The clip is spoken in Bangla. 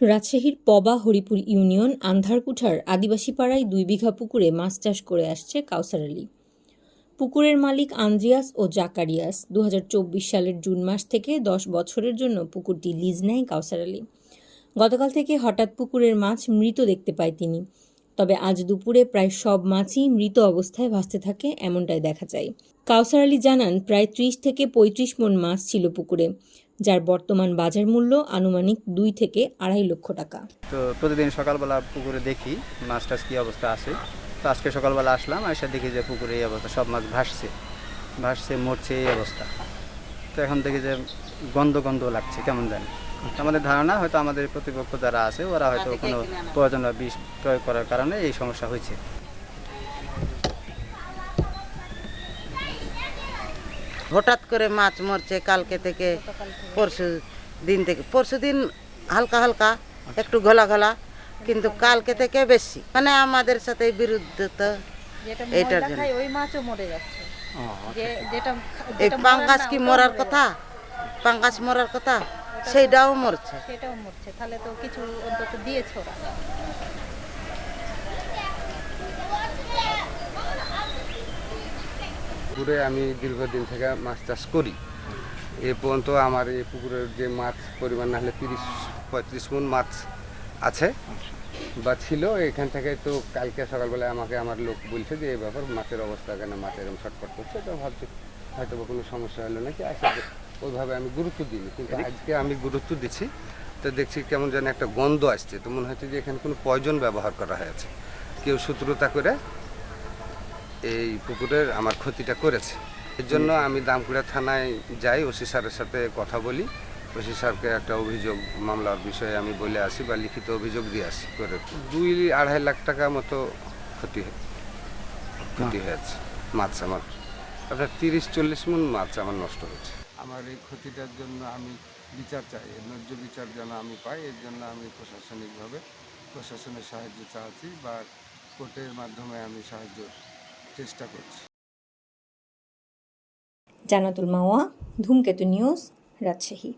রাজশাহীর পবা হরিপুর ইউনিয়ন আন্ধারকুঠার আদিবাসী পাড়ায় দুই বিঘা পুকুরে মাছ চাষ করে আসছে কাউসার আলী। পুকুরের মালিক আন্দ্রিয়াস ও জাকারিয়াস দুহাজার চব্বিশ সালের জুন মাস থেকে দশ বছরের জন্য পুকুরটি লিজ নেয় কাউসার আলী। গতকাল থেকে হঠাৎ পুকুরের মাছ মৃত দেখতে পায় তিনি। তবে আজ দুপুরে প্রায় সব মাছই মৃত অবস্থায় ভাসতে থাকে এমনটাই দেখা যায়। কাউসার আলী জানান, প্রায় ত্রিশ থেকে পঁয়ত্রিশ মন মাছ ছিল পুকুরে। যার বর্তমান বাজার মূল্য আনুমানিক দুই থেকে আড়াই লক্ষ টাকা। তো প্রতিদিন সকালবেলা পুকুরে দেখি মাছ টাছ কী অবস্থা আছে। তো আজকে সকালবেলা আসলাম এসে দেখি যে পুকুরে এই অবস্থা সব মাছ ভাসছে। ভাসছে মরছে এই অবস্থা। তো এখন দেখি যে গন্ধ গন্ধ লাগছে কেমন জানি। আমাদের ধারণা হয়তো আমাদের প্রতিপক্ষ যারা আছে ওরা হয়তো কোনো প্রয়োজন বা বিষ প্রয়োগ করার কারণে এই সমস্যা হয়েছে। হঠাৎ করে মাছ মরছে কালকে থেকে পরশু দিন থেকে। পরশু দিন হালকা হালকা একটু ঘোলা ঘোলা কিন্তু কালকে থেকে বেশি। মানে আমাদের সাথে বিরুদ্ধতা যেটা এইটার জন্য। ওই মাছও মরে যাচ্ছে। এই পাঙ্গাস কি মরার মরে কথা? পাঙ্গাস মরার কথা? সেইটাও মরছে। সেটাও মরছে। তাহলে তো কিছু অন্তত দিয়েছে ওরা। পুকুরে আমি দীর্ঘদিন থেকে মাছ চাষ করি। এ পর্যন্ত আমার এই পুকুরের যে মাছ পরিমাণ না হলে তিরিশ পঁয়ত্রিশ মন মাছ আছে বা ছিল এখান থেকে তো কালকে সকালবেলায় আমাকে আমার লোক বলছে যে এই ব্যাপার মাছের অবস্থা কেন? মাছ এরকম ছটফট করছে। তো ভাবছি হয়তো বা কোনো সমস্যা হলো নাকি? আসলে ওইভাবে আমি গুরুত্ব দিইনি। কিন্তু আজকে আমি গুরুত্ব দিচ্ছি। তো দেখছি কেমন যেন একটা গন্ধ আসছে। তো মনে হচ্ছে যে এখানে কোনো পয়জন ব্যবহার করা হয়েছে। কেউ শত্রুতা করে এই পুকুরের আমার ক্ষতিটা করেছে। এর জন্য আমি দামকুড়া থানায় যাই ওসি স্যারের সাথে কথা বলি। ওসি স্যারকে একটা অভিযোগ মামলার বিষয়ে আমি বলে আসি বা লিখিত অভিযোগ দিয়ে আসি করে। দুই আড়াই লাখ টাকা মতো ক্ষতি ক্ষতি হয়েছে মাছ আমার। আপনার তিরিশ চল্লিশ মন মাছ আমার নষ্ট হয়েছে। আমার এই ক্ষতিটার জন্য আমি বিচার চাই। ন্যায্য বিচার যেন আমি পাই এর জন্য আমি প্রশাসনিকভাবে প্রশাসনের সাহায্য চাচ্ছি বা কোর্টের মাধ্যমে আমি সাহায্য চেষ্টা করছি। জানাতুল মাওয়া ধূমকেতু নিউজ রাজশাহী।